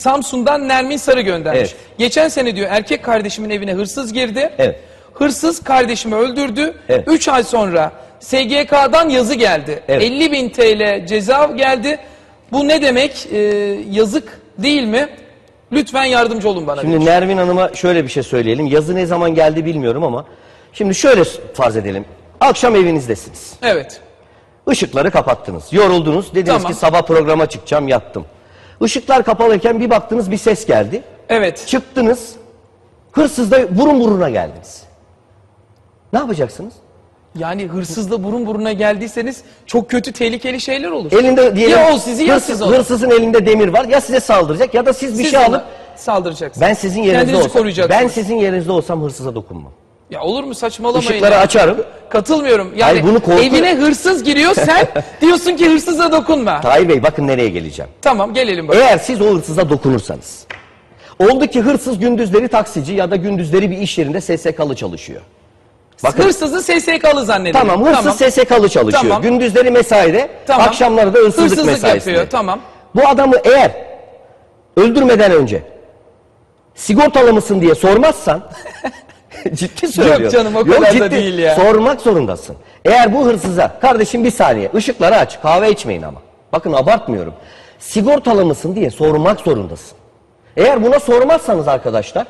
Samsun'dan Nermin Sarı göndermiş. Evet. Geçen sene diyor erkek kardeşimin evine hırsız girdi. Evet. Hırsız kardeşimi öldürdü. Evet. 3 ay sonra SGK'dan yazı geldi. Evet. 50 bin TL ceza geldi. Bu ne demek? Ee, yazık değil mi? Lütfen yardımcı olun bana. Şimdi demiş. Nermin Hanım'a şöyle bir şey söyleyelim. Yazı ne zaman geldi bilmiyorum ama şimdi şöyle farz edelim. Akşam evinizdesiniz. Evet. Işıkları kapattınız. Yoruldunuz. Dediniz Tamam. ki sabah programa çıkacağım yattım. Işıklar kapalıyken bir baktınız bir ses geldi. Evet. Çıktınız. Hırsızla burun buruna geldiniz. Ne yapacaksınız? Yani hırsızla burun buruna geldiyseniz çok kötü tehlikeli şeyler olur. Elinde diyelim Ya o sizi ya hırsız- siz onu. hırsızın elinde demir var. Ya size saldıracak ya da siz bir Siz şey alıp saldıracaksınız. ben sizin yerinizde Kendinizi olsam ben sizin yerinizde olsam hırsıza dokunmam. Ya olur mu saçmalamayın. Işıkları ya. açarım. Katılmıyorum. Yani Hayır, bunu korku- evine hırsız giriyor sen diyorsun ki hırsıza dokunma. Tahir Bey bakın nereye geleceğim. Tamam gelelim bak. Eğer siz o hırsıza dokunursanız. Oldu ki hırsız gündüzleri taksici ya da gündüzleri bir iş yerinde SSK'lı çalışıyor. Bakın Hırsızı SSK'lı zannediyorum. tamam hırsız SSK'lı çalışıyor. Tamam. Gündüzleri mesaide, Tamam. akşamları da hırsızlık, Hırsızlık mesaisinde. yapıyor tamam. Bu adamı eğer öldürmeden önce sigortalı mısın diye sormazsan ciddi söylüyorum. canım, o kadar da değil ya. Sormak zorundasın. Eğer bu hırsıza kardeşim bir saniye ışıkları aç kahve içmeyin ama. Bakın abartmıyorum. Sigortalı mısın diye sormak zorundasın. Eğer buna sormazsanız arkadaşlar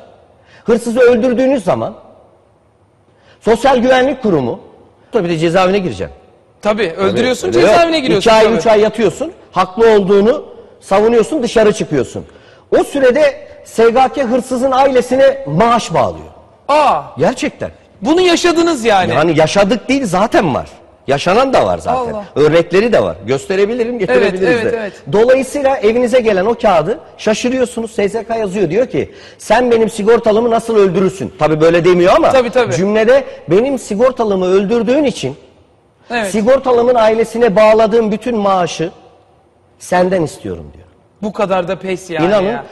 hırsızı öldürdüğünüz zaman Sosyal Güvenlik Kurumu tabii de cezaevine gireceğim. Tabii öldürüyorsun Öyle cezaevine yok. giriyorsun. İki ay, tabii. üç ay yatıyorsun. Haklı olduğunu savunuyorsun, dışarı çıkıyorsun. O sürede SGK hırsızın ailesine maaş bağlıyor. Aa Gerçekten. bunu yaşadınız yani. Yani yaşadık değil zaten var. Yaşanan da var zaten. Allah. Örnekleri de var. Gösterebilirim, getirebiliriz Evet, evet, de. evet. Dolayısıyla evinize gelen o kağıdı şaşırıyorsunuz. SSK yazıyor diyor ki sen benim sigortalımı nasıl öldürürsün? Tabii böyle demiyor ama Tabii, tabii. cümlede benim sigortalımı öldürdüğün için Evet. sigortalımın ailesine bağladığım bütün maaşı senden istiyorum diyor. Bu kadar da pes yani İnanın ya.